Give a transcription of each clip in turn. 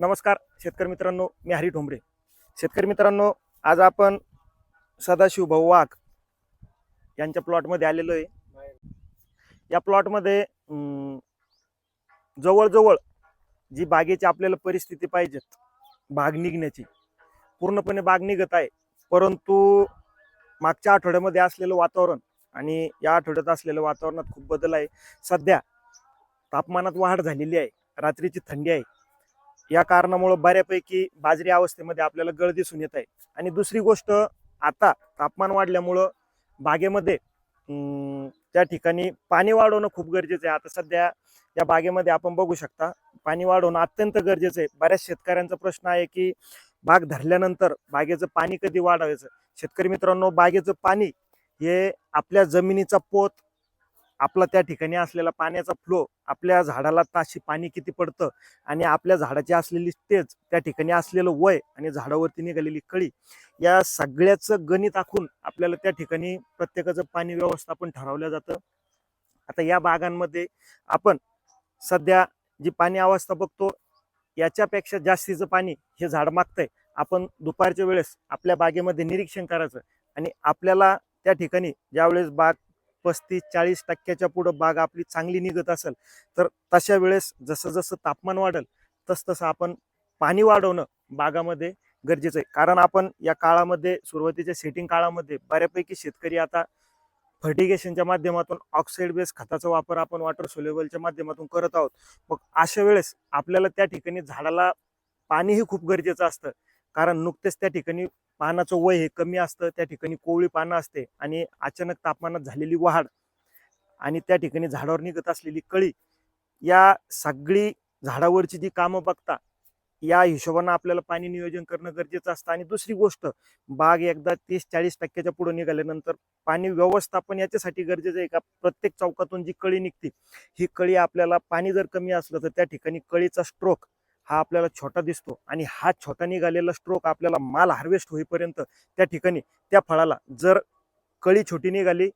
नमस्कार शेतकरी मित्रांनो मी हरी ठोंबरे. शेतकरी मित्रांनो आज आपण सदाशिव भाऊ वाघ यांच्या प्लॉटमध्ये आलेलो आहे. या प्लॉटमध्ये जवळजवळ जी बागेची आपल्याला परिस्थिती पाहिजेत बाग निघण्याची. पूर्णपणे बाग निघत आहे परंतु मागच्या आठवड्यामध्ये असलेलं वातावरण आणि या आठवड्यात असलेलं वातावरणात खूप बदल आहे. सध्या तापमानात वाढ झालेली आहे रात्रीची थंडी आहे. या कारणामुळं बऱ्यापैकी बाजरी अवस्थेमध्ये आपल्याला गळ दिसून येत आहे. आणि दुसरी गोष्ट आता तापमान वाढल्यामुळं बागेमध्ये त्या ठिकाणी पाणी वाढवणं खूप गरजेचं आहे. आता सध्या या बागेमध्ये आपण बघू शकता पाणी वाढवणं अत्यंत गरजेचं आहे. बऱ्याच शेतकऱ्यांचा प्रश्न आहे की बाग धरल्यानंतर बागेचं पाणी कधी वाढवायचं? शेतकरी मित्रांनो बागेचं पाणी हे आपल्या जमिनीचा पोत आपला त्या ठिकाणी असलेला पाण्याचा फ्लो आपल्या झाडाला ताशी पाणी किती पडतं आणि आपल्या झाडाची असलेली स्टेज त्या ठिकाणी असलेलं वय आणि झाडावरती निघालेली कळी या सगळ्याचं गणित आखून आपल्याला त्या ठिकाणी प्रत्येकाचं पाणी व्यवस्थापन ठरवलं जातं. आता या बागांमध्ये आपण सध्या जी पाणी अवस्था बघतो याच्यापेक्षा जास्तीचं पाणी हे झाड मागतंय. आपण दुपारच्या वेळेस आपल्या बागेमध्ये निरीक्षण करायचं आणि आपल्याला त्या ठिकाणी ज्यावेळेस बाग पस्तीस चाळीस टक्क्याच्या पुढं बाग आपली चांगली निघत असेल तर तशा वेळेस जसं जसं तापमान वाढेल तस तसं आपण पाणी वाढवणं बागामध्ये गरजेचं आहे. कारण आपण या काळामध्ये सुरुवातीच्या सेटिंग काळामध्ये बऱ्यापैकी शेतकरी आता फर्टिगेशनच्या माध्यमातून ऑक्साईड बेस खताचा वापर आपण वॉटर सोल्युबलच्या माध्यमातून करत आहोत. मग अशा वेळेस आपल्याला त्या ठिकाणी झाडाला पाणीही खूप गरजेचं असतं. कारण नुकतेच त्या ठिकाणी पानाचं वय हे कमी असतं त्या ठिकाणी कोवळी पानं असते आणि अचानक तापमानात झालेली वाढ आणि त्या ठिकाणी झाडावर निघत असलेली कळी या सगळी झाडावरची जी कामं बघता या हिशोबानं आपल्याला पाणी नियोजन करणं गरजेचं असतं. आणि दुसरी गोष्ट बाग एकदा तीस चाळीस टक्क्याच्या पुढे निघाल्यानंतर पाणी व्यवस्थापन याच्यासाठी गरजेचं आहे का? प्रत्येक चौकातून जी कळी निघते ही कळी आपल्याला पाणी जर कमी असलं तर त्या ठिकाणी कळीचा स्ट्रोक हा आपल्याला छोटा दिसतो आणि हा छोटा निघालेला स्ट्रोक आपल्याला माल हार्वेस्ट होईपर्यंत त्या ठिकाणी त्या फळाला जर कळी छोटी निघाली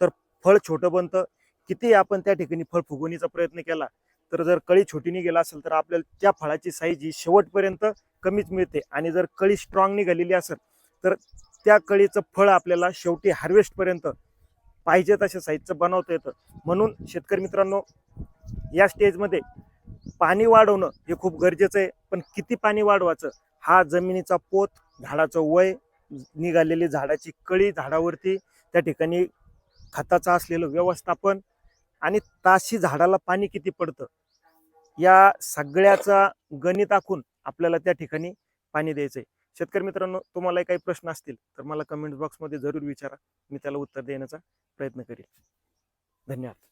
तर फळ छोटं बनतं. किती आपण त्या ठिकाणी फळ फुगवण्याचा प्रयत्न केला तर जर कळी छोटी निघाला असेल तर आपल्याला त्या फळाची साईज ही शेवटपर्यंत कमीच मिळते. आणि जर कळी स्ट्रॉंग निघालेली असेल तर त्या कळीचं फळ आपल्याला शेवटी हार्वेस्टपर्यंत पाहिजे तशा साईजचं बनवता येतं. म्हणून शेतकरी मित्रांनो या स्टेजमध्ये पाणी वाढवणं हे खूप गरजेचं आहे. पण किती पाणी वाढवायचं? हा जमिनीचा पोत झाडाचं वय निघालेली झाडाची कळी झाडावरती त्या ठिकाणी खताचं असलेलं व्यवस्थापन आणि ताशी झाडाला पाणी किती पडतं? या सगळ्याचा गणित आखून आपल्याला त्या ठिकाणी पाणी द्यायचं आहे. शेतकरी मित्रांनो तुम्हाला काही प्रश्न असतील तर मला कमेंट बॉक्समध्ये जरूर विचारा. मी त्याला उत्तर देण्याचा प्रयत्न करेन. धन्यवाद.